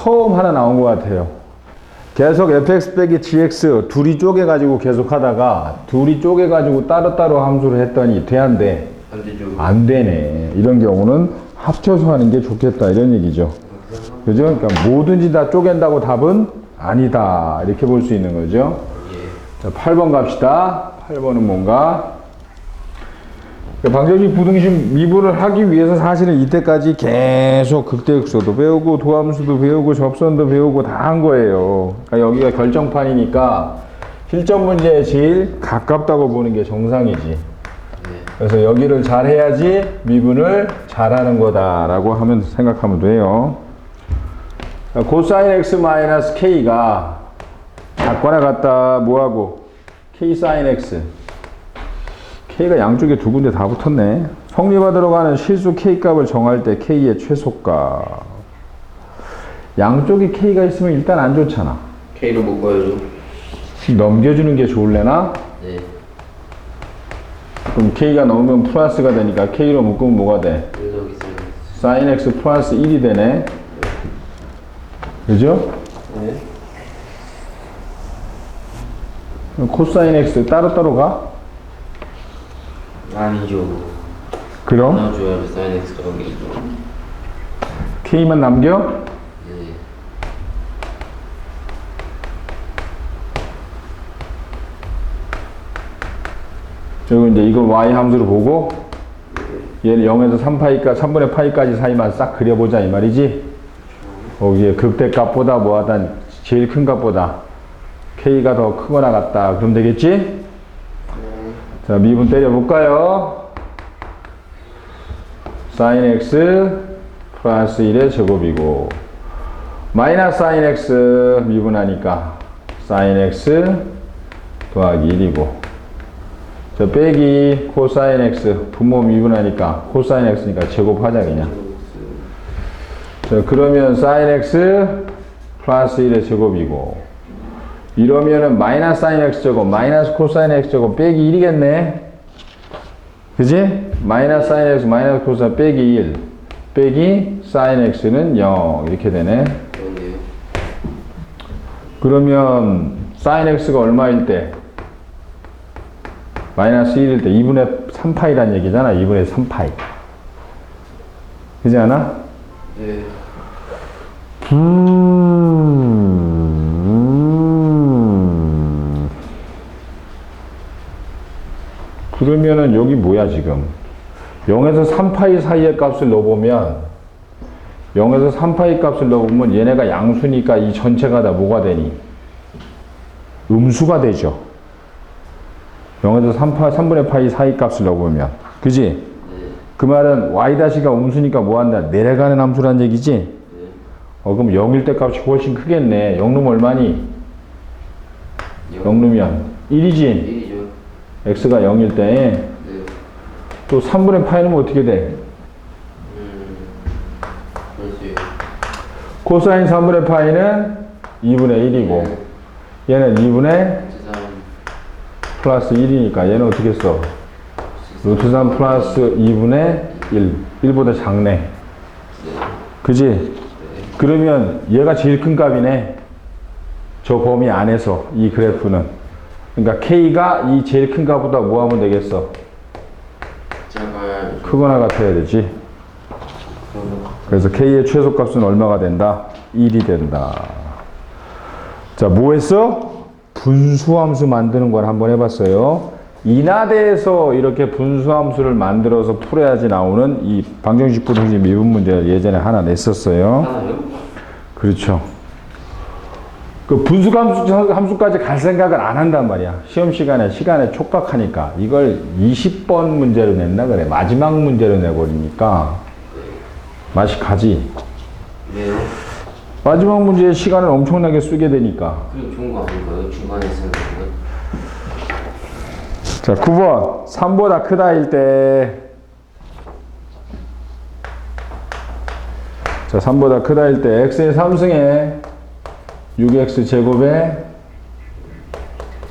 처음 하나 나온 것 같아요. 계속 fx 빼기 gx 둘이 쪼개가지고 계속 하다가 둘이 쪼개가지고 따로따로 함수를 했더니 돼 안 돼? 안 되죠. 안 되네. 이런 경우는 합쳐서 하는 게 좋겠다. 이런 얘기죠. 그죠? 그러니까 뭐든지 다 쪼갠다고 답은 아니다. 이렇게 볼 수 있는 거죠. 예. 자, 8번 갑시다. 8번은 뭔가? 그 방정식 부등식 미분을 하기 위해서 사실은 이때까지 계속 극대극소도 배우고 도함수도 배우고 접선도 배우고 다 한 거예요. 그러니까 여기가 결정판이니까 실전 문제에 제일 가깝다고 보는 게 정상이지. 네. 그래서 여기를 잘 해야지 미분을 잘하는 거다라고 하면 생각하면 돼요. 고사인 x 마이너스 k가 같거나 같다 뭐하고 k 사인 x k가 양쪽에 두 군데 다 붙었네. 성립받으러 가는 실수 k 값을 정할 때 k의 최소값. 양쪽에 k가 있으면 일단 안 좋잖아. K로 묶어야죠. 넘겨주는 게 좋을래나? 네. 그럼 k가 넘으면 플러스가 되니까 k로 묶으면 뭐가 돼? sin x 플러스 1이 되네. 그죠? 네. 코사인 x 따로따로 가? 아니죠. 그럼. 사인 있죠. k만 남겨? 네. 그리고 이제 이걸 y 함수로 보고 얘를 0에서 3파이까 3분의 파이까지 사이만 싹 그려보자 이 말이지. 거기에 극대값보다 뭐하단 제일 큰 값보다 k가 더 크거나 같다. 그럼 되겠지? 자 미분 때려볼까요? sin x 플러스 1의 제곱이고 마이너스 sin x 미분하니까 sin x 더하기 1이고 저 빼기 코사인 x 분모 미분하니까 코사인 x니까 제곱하자 그냥 자 그러면 사인 x 플러스 1의 제곱이고 이러면은 마이너스 사인 x 제곱 마이너스 코사인 x 제곱 빼기 1이겠네 그지? 마이너스 사인 x 마이너스 코사인 빼기 1 빼기 사인 x는 0 이렇게 되네. 그러면 사인 x가 얼마일 때? 마이너스 1일 때 2분의 3파이란 얘기잖아. 2분의 3파이. 그지 않아? 네. 음. 그러면은 여기 뭐야 지금? 0에서 3파이 사이의 값을 넣어보면 0에서 3파이 값을 넣어보면 얘네가 양수니까 이 전체가 다 뭐가 되니? 음수가 되죠. 0에서 3파, 3분의 파이 사이 값을 넣어보면. 그지? 네. 그 말은 y-가 음수니까 뭐 한다? 내려가는 함수란 얘기지? 네. 어, 그럼 0일 때 값이 훨씬 크겠네. 0 넣으면 얼마니? 0 넣으면 1이지? 1이죠. x가 0일 때. 네. 또 3분의 파이 넣으면 어떻게 돼? 음. 코사인 3분의 파이는 2분의 1이고, 얘는 2분의 세상 플러스 1이니까 얘는 어떻게 써? 루트 3 플러스 2분의 1. 1보다 작네. 네. 그지? 네. 그러면 얘가 제일 큰 값이네. 저 범위 안에서 이 그래프는. 그러니까 K가 이 제일 큰 값보다 뭐 하면 되겠어? 작아야 크거나 같아야 되지. 그래서 K의 최소값은 얼마가 된다? 1이 된다. 자, 뭐 했어? 분수함수 만드는 걸 한번 해봤어요. 인하대에서 이렇게 분수함수를 만들어서 풀어야지 나오는 이 방정식 부등식 미분 문제를 예전에 하나 냈었어요. 하나요? 그렇죠. 그 분수함수 함수 까지 갈 생각을 안 한단 말이야. 시험 시간에 시간에 촉박하니까 이걸 20번 문제로 냈나 그래. 마지막 문제로 내버리니까 맛이 가지. 왜요? 마지막 문제에 시간을 엄청나게 쓰게 되니까. 그럼 좋은 거 아닌가요? 중간에 쓰는 거. 자, 9번. 3보다 크다일 때. 자, 3보다 크다일 때 x의 3승에 6x 제곱에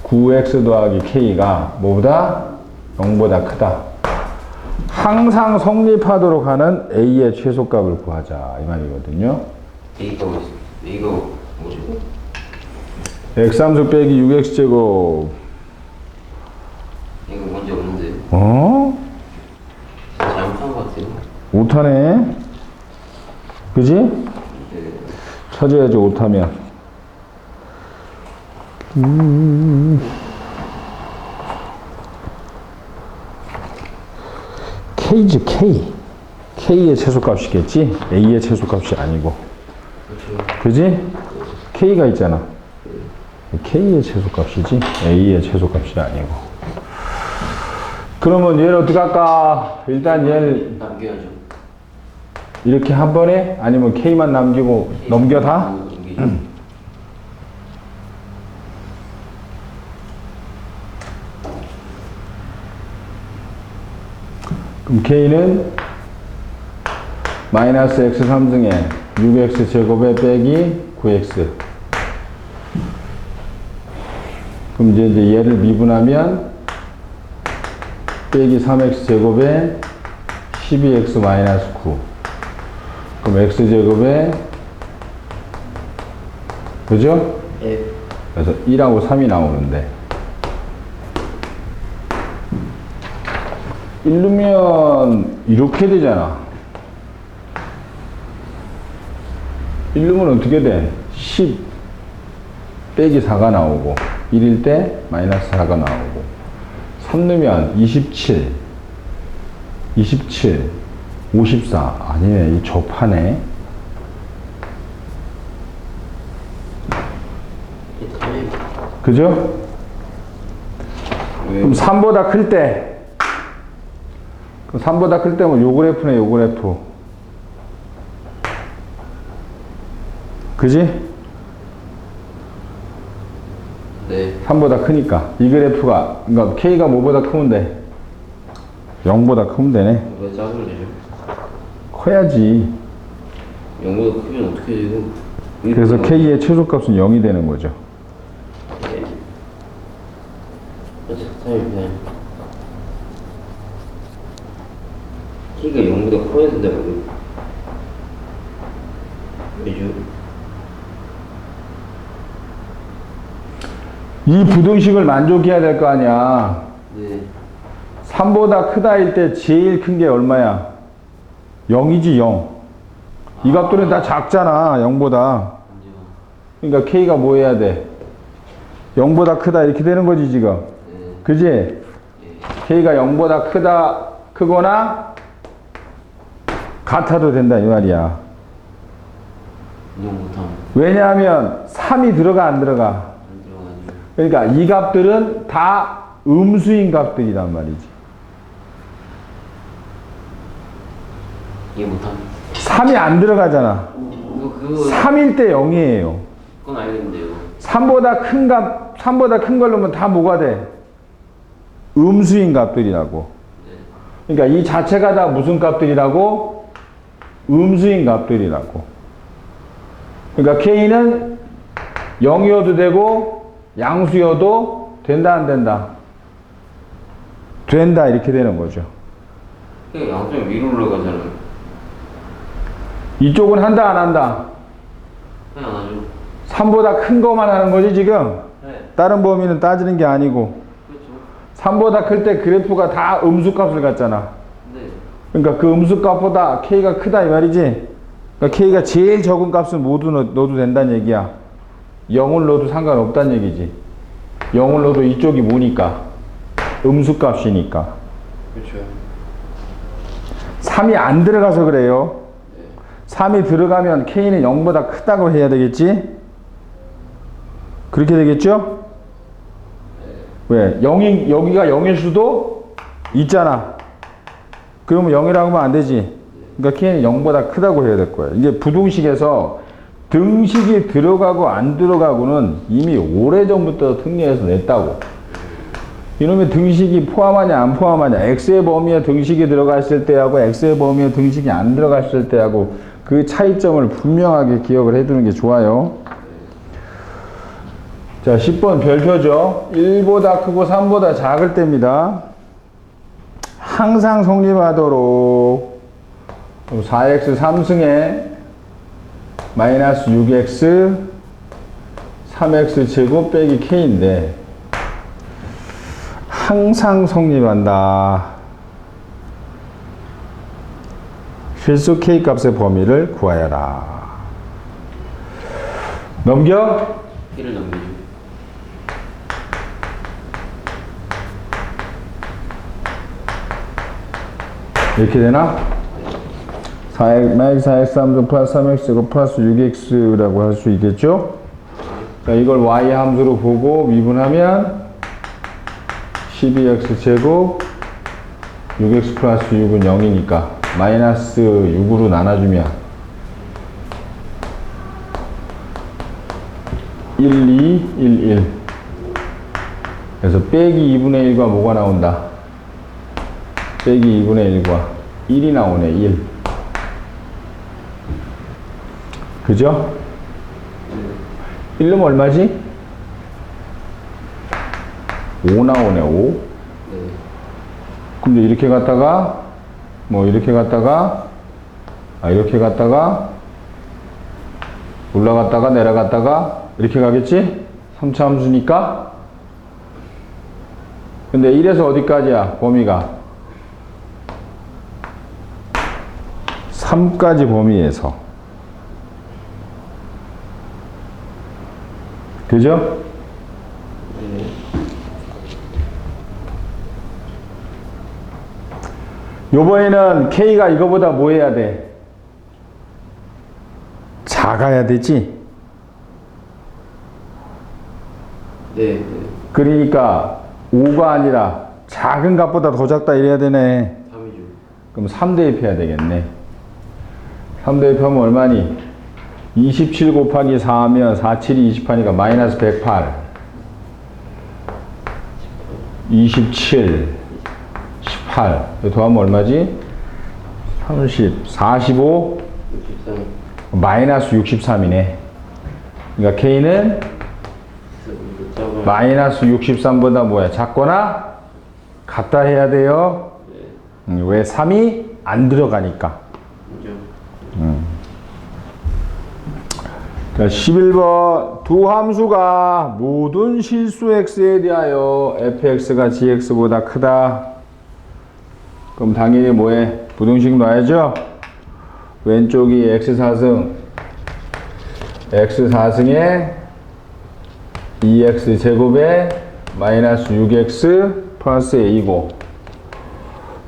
9x 더하기 k가 뭐보다 0보다 크다. 항상 성립하도록 하는 a의 최소값을 구하자 이 말이거든요. A 값을 이거 뭐지? x3수 빼기 6x제곱 이거 문제 없는데 어? 잘못한 것 같아요. 오타네 그지? 네. 찾아야죠 오타면 음. K지 K K의 최소값이겠지 A의 최소값이 아니고. 그지? K가 있잖아 K의 최소값이지 A의 최소값이 아니고 그러면 얘를 어떻게 할까? 일단 얘를 남겨야죠. 이렇게 한 번에 아니면 K만 남기고 넘겨 다? 넘기죠. 그럼 K는 마이너스 x 3승에 6x 제곱에 빼기 9x 그럼 이제, 이제 얘를 미분하면 빼기 3x 제곱에 12x 마이너스 9 그럼 x 제곱에 그죠? 예. 그래서 1하고 3이 나오는데 1루면 이렇게 되잖아 1루면 어떻게 돼? 10 빼기 4가 나오고 1일 때 마이너스 4가 나오고 3루면 27 27 54 아니네 이 접하네 그죠? 왜? 그럼 3보다 클 때, 그럼 3보다 클 때면 요 그래프네, 요 그래프. 그지? 네. 3보다 크니까. 이 그래프가, 그러니까 K가 뭐보다 크면 돼? 0보다 크면 되네. 왜 짜증을 내죠? 커야지. 0보다 크면 어떻게 되고? 그래서 K의 최소값은 0이 되는 거죠. 네. 아, 잠깐만요. 그냥 키가 0보다 커야 된다고요? 왜죠? 이 부등식을 만족해야 될 거 아니야. 네. 3보다 크다일 때 제일 큰 게 얼마야? 0이지 0. 이 값들은 다 작잖아 0보다. 언제가? 그러니까 K가 뭐 해야 돼? 0보다 크다 이렇게 되는 거지 지금. 네. 그지? 예. K가 0보다 크다 크거나 같아도 된다 이 말이야. 왜냐하면 3이 들어가 안 들어가? 그러니까 이 값들은 다 음수인 값들이란 말이지. 이해 못하면 3이 안 들어가잖아. 그거 그거 3일 때 0이에요. 그건 알겠는데요. 3보다 큰 값, 3보다 큰 걸로면 다 뭐가 돼? 음수인 값들이라고. 네. 그러니까 이 자체가 다 무슨 값들이라고? 음수인 값들이라고. 그러니까 K는 0이어도 되고 양수여도 된다 안 된다? 된다 이렇게 되는 거죠. 양쪽 위로 올라가잖아요. 이쪽은 한다 안 한다? 그냥 안 하죠. 3보다 큰 것만 하는 거지 지금? 네. 다른 범위는 따지는 게 아니고 그렇죠. 3보다 클 때 그래프가 다 음수 값을 갖잖아. 네. 그러니까 그 음수 값보다 K가 크다 이 말이지. 그러니까 K가 제일 적은 값은 모두 넣, 넣어도 된다는 얘기야. 0을 넣어도 상관없다는 얘기지. 0을 넣어도 이쪽이 뭐니까? 음수 값이니까. 그렇죠. 3이 안 들어가서 그래요. 네. 3이 들어가면 K는 0보다 크다고 해야 되겠지? 그렇게 되겠죠? 왜? 0이, 여기가 0일 수도 있잖아. 그러면 0이라고 하면 안 되지. 그러니까 K는 0보다 크다고 해야 될 거야. 이게 부등식에서 등식이 들어가고 안 들어가고는 이미 오래전부터 특례에서 냈다고. 이놈의 등식이 포함하냐 안 포함하냐 x의 범위에 등식이 들어갔을 때하고 x의 범위에 등식이 안 들어갔을 때하고 그 차이점을 분명하게 기억을 해두는 게 좋아요. 자, 10번 별표죠. 1보다 크고 3보다 작을 때입니다. 항상 성립하도록 4x 3승에 마이너스 6x 3x 제곱 빼기 k인데 항상 성립한다. 필수 k 값의 범위를 구하여라. 넘겨? K를 넘기 이렇게 되나? 4x, 마이너스 4x 3조 플러스 3x고 플러스 6x라고 할 수 있겠죠? 자, 이걸 y 함수로 보고 미분하면 12x 제곱 6x 플러스 6은 0이니까 마이너스 6으로 나눠주면 1, 2, 1, 1 그래서 빼기 2분의 1과 뭐가 나온다? 빼기 2분의 1과 1이 나오네 1 그죠? 1은 얼마지? 5 나오네 5 네. 근데 이렇게 갔다가 뭐 이렇게 갔다가 아 이렇게 갔다가 올라갔다가 내려갔다가 이렇게 가겠지? 3차 함수니까 근데 1에서 어디까지야 범위가 3까지 범위에서 그죠? 네. 요번에는 K가 이거보다 뭐 해야 돼? 작아야 되지? 네. 네. 그러니까 5가 아니라 작은 값보다 더 작다 이래야 되네. 3이죠. 그럼 3 대입해야 되겠네. 3 대입하면 얼마니? 27 곱하기 4 하면 4, 7이 20하니까 마이너스 108. 27, 18. 이거 더하면 얼마지? 30, 45, 63. 마이너스 63이네. 그러니까 K는. 마이너스 63보다 뭐야? 작거나 같다 해야 돼요. 네. 음, 왜 3이 안 들어가니까. 자, 11번 두 함수가 모든 실수 x에 대하여 fx가 gx보다 크다. 그럼 당연히 뭐해? 부등식 놔야죠? 왼쪽이 x4승 x4승에 2x 제곱에 마이너스 6x 플러스 a고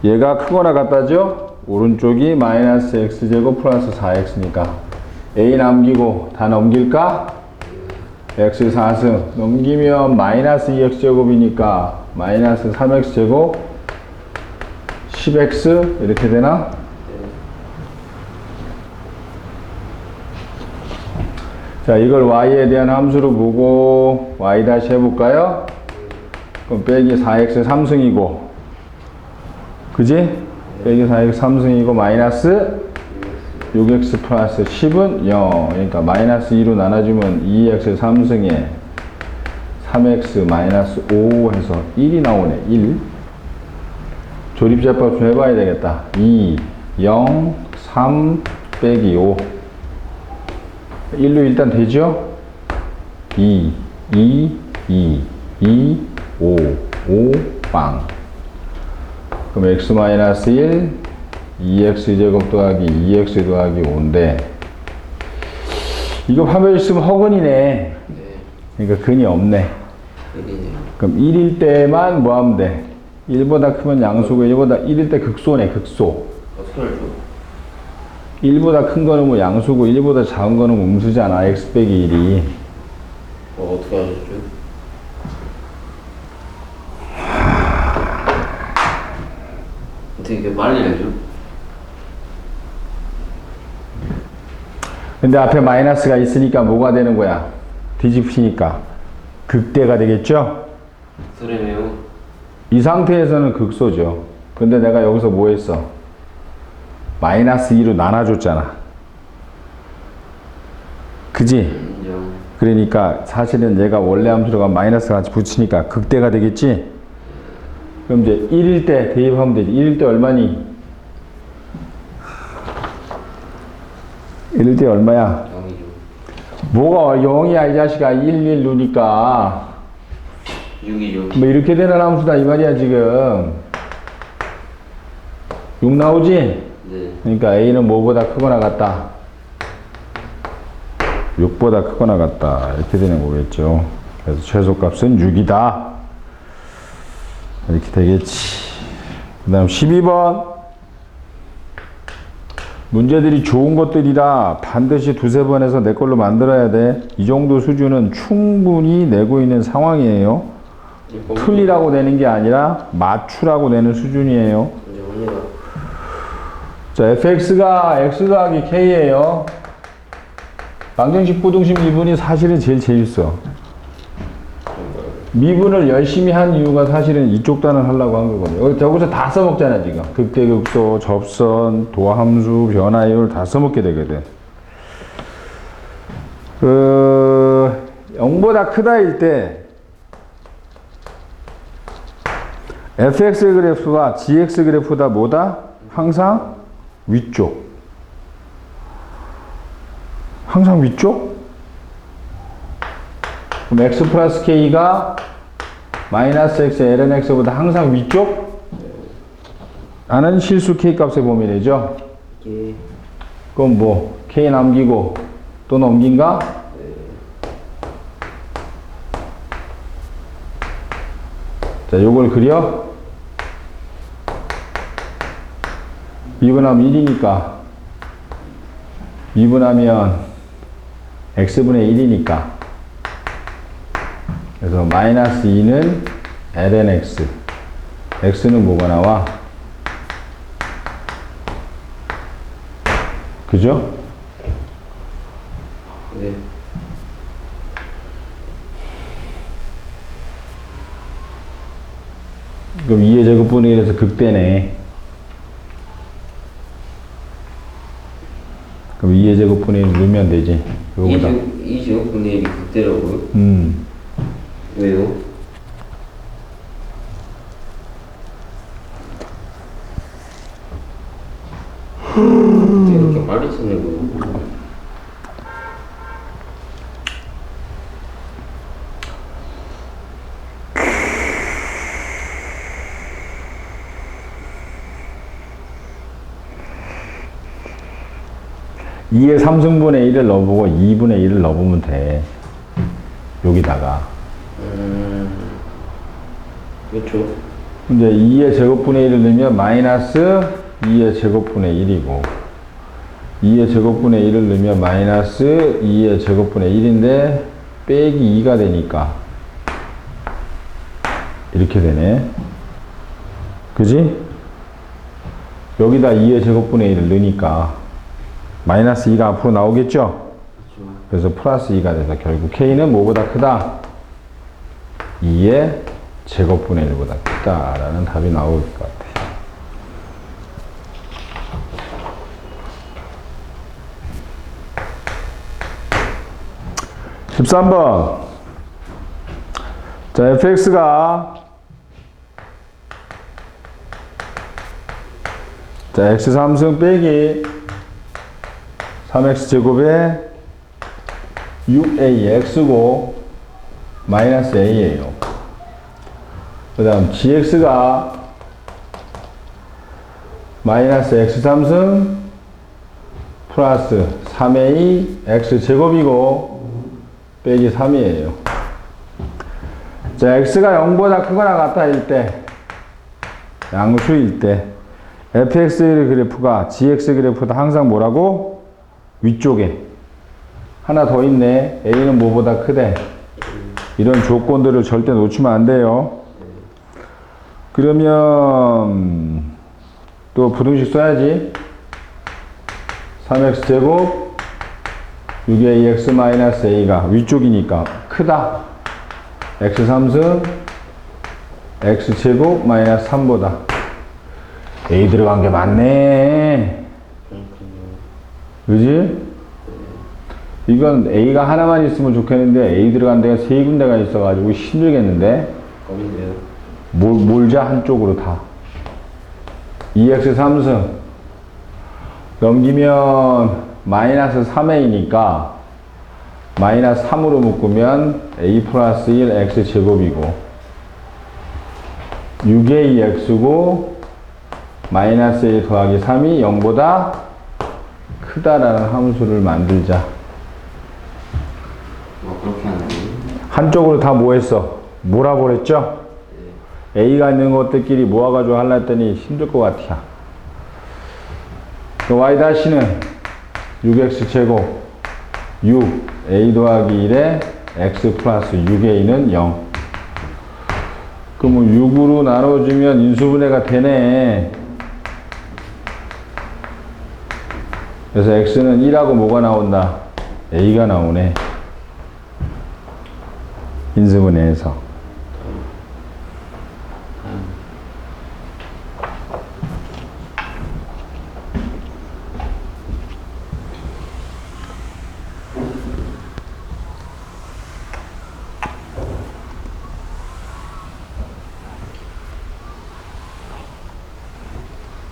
얘가 크거나 같다죠? 오른쪽이 마이너스 x제곱 플러스 4x니까 a 남기고 다 넘길까? x 4승 넘기면 마이너스 2x제곱이니까 마이너스 3x제곱 10x 이렇게 되나? 자 이걸 y에 대한 함수로 보고 y 다시 해볼까요? 그럼 빼기 4x 3승이고 그지? 빼기 4x 3승이고 마이너스 6x 플러스 10은 0 그러니까 마이너스 2로 나눠주면 2x 3승에 3x 마이너스 5 해서 1이 나오네. 1 조립제법 좀 해봐야 되겠다. 2 0 3 빼기 5 1로 일단 되죠? 2 2 2 2 5 5 빵. 그럼 x 마이너스 1 2x 제곱 더하기 2x 더하기 5인데 이거 화면 있으면 허근이네 네. 그러니까 근이 없네 1이네요. 그럼 1일 때만 뭐 하면 돼? 1보다 크면 양수고 1보다 1일 때 극소네 극소 어떻게 알죠? 1보다 큰 거는 뭐 양수고 1보다 작은 거는 뭐 음수잖아 x 빼기 1이 어, 어떻게 하셨죠? 어떻게 이렇게 빨리 알죠? 근데 앞에 마이너스가 있으니까 뭐가 되는 거야? 뒤집히니까 극대가 되겠죠? 그러네요. 이 상태에서는 극소죠. 근데 내가 여기서 뭐 했어? 마이너스 2로 나눠줬잖아. 그지? 그러니까 사실은 얘가 원래 함수로가 마이너스 같이 붙이니까 극대가 되겠지? 그럼 이제 1일 때 대입하면 되지. 1일 때 얼마니? 1일 때 얼마야? 0이죠. 뭐가 0이야 이 자식아 1, 1 누니까 6이죠. 뭐 이렇게 되는 함수다 이 말이야 지금 6 나오지? 네. 그러니까 A는 뭐보다 크거나 같다 6보다 크거나 같다 이렇게 되는 거겠죠 그래서 최소값은 6이다 이렇게 되겠지 그 다음 12번 문제들이 좋은 것들이라 반드시 두세 번 해서 내 걸로 만들어야 돼. 이 정도 수준은 충분히 내고 있는 상황이에요. 틀리라고 내는 게 아니라 맞추라고 내는 수준이에요. 자, fx가 x 더하기 k예요. 방정식 부등식 미분이 사실은 제일 재밌어. 미분을 열심히 한 이유가 사실은 이쪽 단을 하려고 한 거거든요. 여기 저기서 다 써먹잖아, 지금. 극대극소, 접선, 도함수, 변화율 다 써먹게 되거든. 그, 0보다 크다일 때, fx 그래프가 gx 그래프보다 뭐다? 항상 위쪽. 항상 위쪽? 그럼 x 플러스 k가 마이너스 x ln x보다 항상 위쪽? 라는 실수 k 값의 범위래죠. 이게 그럼 뭐 k 남기고 또 넘긴가? 자, 요걸 그려. 미분하면 1이니까. 미분하면 x분의 1이니까. 그래서 마이너스 2는 ln x. x는 뭐가 나와? 그죠? 네. 그럼 2의 제곱분의 1에서 극대네. 그럼 2의 제곱분의 1 넣으면 되지. 요거보다. 2 제곱분의 1이 극대라고요? 음. 왜요? 빨리 쓰는 거요? 이 2의 3승분의 1을 넣어보고 2분의 1을 넣어보면 돼. 여기다가. 음, 그렇죠. 근데 2의 제곱분의 1을 넣으면 마이너스 2의 제곱분의 1이고 2의 제곱분의 1을 넣으면 마이너스 2의 제곱분의 1인데 빼기 2가 되니까 이렇게 되네. 그지? 여기다 2의 제곱분의 1을 넣으니까 마이너스 2가 앞으로 나오겠죠? 그래서 플러스 2가 돼서 결국 K는 뭐보다 크다? 2의 제곱분의 1보다 크다라는 답이 나올 것 같아요. 십삼 번 자, fx가 자, x 3승 빼기 3x 제곱에 6ax고 마이너스 a예요. 그 다음 gx가 마이너스 x 3승 플러스 3a x 제곱이고 빼기 3이에요. 자, x가 0보다 크거나 같다일 때 양수일 때 fx의 그래프가 gx 그래프보다 항상 뭐라고? 위쪽에 하나 더 있네. a는 뭐보다 크대. 이런 조건들을 절대 놓치면 안 돼요. 그러면 또 부등식 써야지. 3x 제곱 6ax 마이너스 a가 위쪽이니까 크다. x 3승 x 제곱 마이너스 3보다 a 들어간 게 많네. 그지? 이건 A가 하나만 있으면 좋겠는데 A 들어간 데가 세 군데가 있어가지고 힘들겠는데. 몰, 몰자 한쪽으로 다 2x 3승 넘기면 마이너스 3a니까 마이너스 3으로 묶으면 a 플러스 1 x 제곱이고 6a x고 마이너스 1 더하기 3이 0보다 크다라는 함수를 만들자. 뭐 그렇게 하는? 한쪽으로 다 뭐 했어? 몰아버렸죠? A가 있는 것들끼리 모아가지고 하려 했더니 힘들 것 같아. 그 Y-는 6x 제곱 6 A 더하기 1에 x 플러스 6a는 0. 그러면 6으로 나눠주면 인수분해가 되네. 그래서 x는 1하고 뭐가 나온다? a가 나오네. 인수분해에서.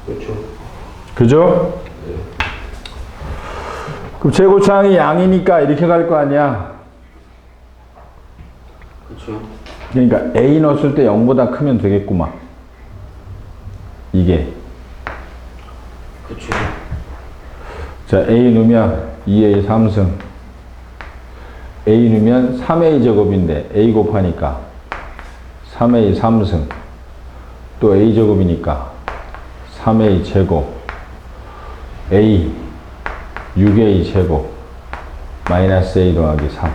그렇죠. 그죠? 그럼 최고차항이 양이니까 이렇게 갈 거 아니야? 그렇죠. 그러니까 A 넣었을 때 0보다 크면 되겠구만. 이게. 그렇죠. 자, A 넣으면 2A 3승. A 넣으면 3A 제곱인데 A 곱하니까 3A 3승. 또 A 제곱이니까 3A 제곱. A 6A 제곱. 마이너스 A 더하기 3.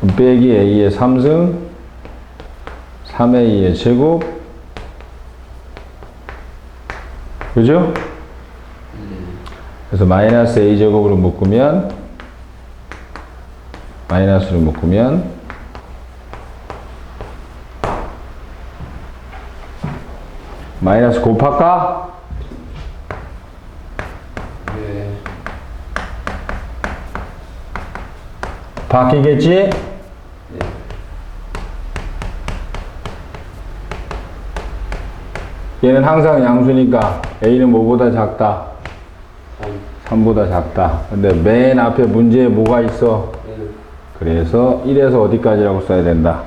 그럼 빼기 A의 3승. 3A의 제곱. 그죠? 그래서 마이너스 a 제곱으로 묶으면 마이너스로 묶으면 마이너스 곱할까? 네. 바뀌겠지? 얘는 항상 양수니까 a는 뭐보다 작다? 3. 3보다 작다. 근데 맨 앞에 문제에 뭐가 있어? 1. 그래서 1에서 어디까지라고 써야 된다?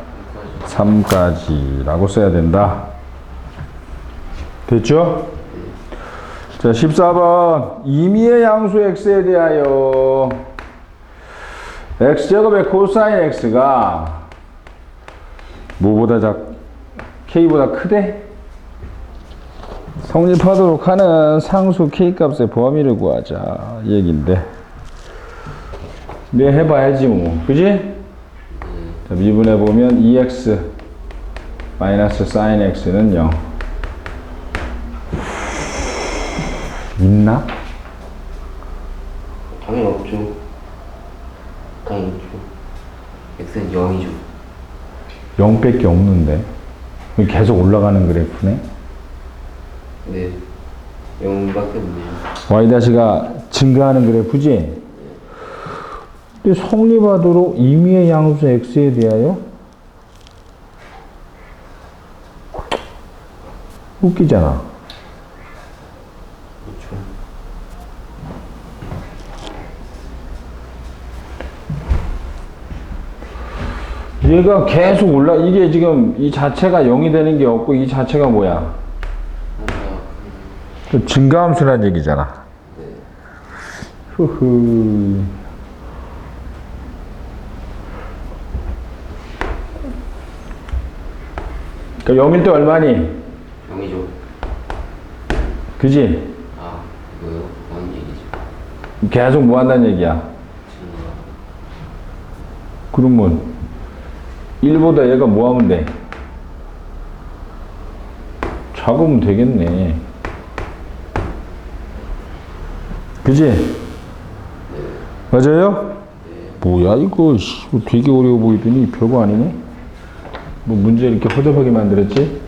3까지라고 써야 된다. 됐죠? 자, 14번. 임의의 양수 x에 대하여 x제곱의 코사인 x가 뭐보다 작, k보다 크대? 성립하도록 하는 상수 k 값의 범위를 구하자. 이 얘긴데. 네, 해봐야지 뭐. 그지? 자, 미분해 보면 2x 마이너스 sin x는 0. 있나? 당연히 없죠. 당연히 없죠. x는 0이죠. 0밖에 없는데. 계속 올라가는 그래프네. 네. 0밖에 없네요. y-가 증가하는 그래프지? 근데 성립하도록 임의의 양수 x에 대하여 웃기잖아. 그렇죠. 얘가 계속 올라, 이게 지금 이 자체가 0이 되는 게 없고 이 자체가 뭐야? 그 증가함수란 얘기잖아. 흐흐. 그러니까 0일 때 얼마니? 0이죠. 그지? 아, 이거요? 뭔 얘기죠? 계속 뭐 한다는 얘기야. 증가. 그러면 1보다 얘가 뭐 하면 돼? 작으면 되겠네. 그지? 맞아요? 뭐야 이거 씨, 뭐 되게 어려워 보이더니 별거 아니네? 뭐 문제 이렇게 허접하게 만들었지?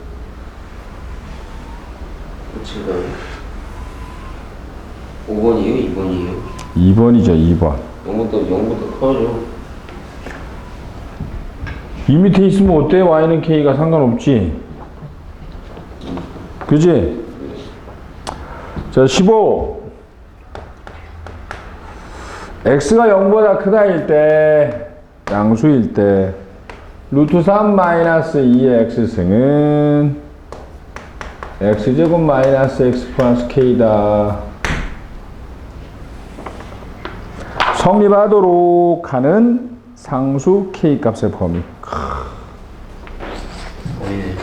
끝인가요? 5번이에요? 2번이에요? 2번이죠 2번 0보다, 0보다 커죠. 이 밑에 있으면 어때? y는 k가 상관없지? 그지? 자, 15. x가 0보다 크다일 때, 양수일 때, 루트 3 마이너스 2의 x승은 x제곱 마이너스 x 플러스 k다. 성립하도록 하는 상수 k 값의 범위. 어이네.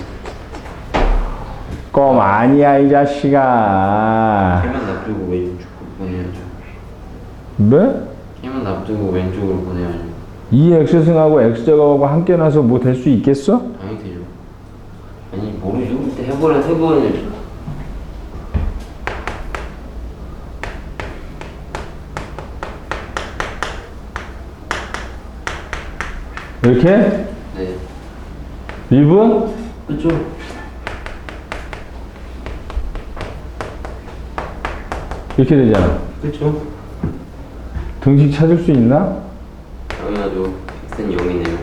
껌 아니야 이 자식아. 걔만 놔두고 왼쪽으로 보내야죠. 네? 걔만 놔두고 왼쪽으로 보내야죠. 이 x승하고 x제곱하고 함께 나서 뭐 될 수 있겠어? 당연히 되죠. 아니 모르죠. 그때 해보려 해보야죠. 이렇게? 네. 미분? 그렇 이렇게 되잖아. 그렇죠. 등식 찾을 수 있나? 당연하죠. x는 0이네요.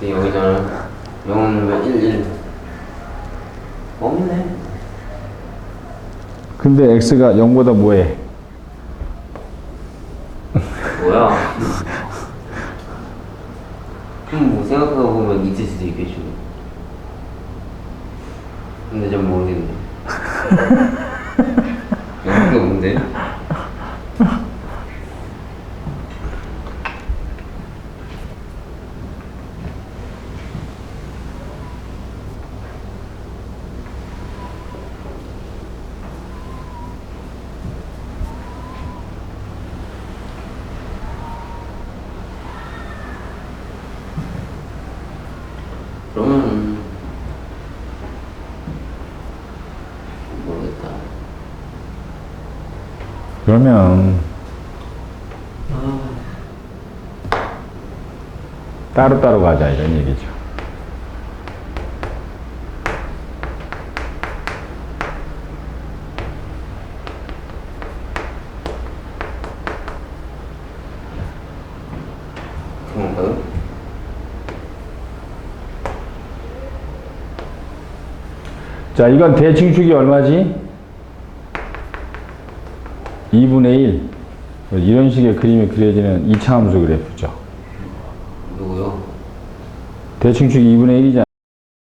근데 0이잖아. 0은 1, 1. 뻥이네. 근데 x가 0보다 뭐해? 뭐야? 그럼 뭐 생각하다 보면 있을 수도 있겠죠. 근데 전 모르겠네. 영상이 없는데? 그러면 모르겠다. 그러면 따로따로 가자 이런 얘기죠. 자, 이건 대칭축이 얼마지? 2분의 1. 이런 식의 그림이 그려지는 이차 함수 그래프죠. 누구요? 대칭축이 2분의 1이잖아.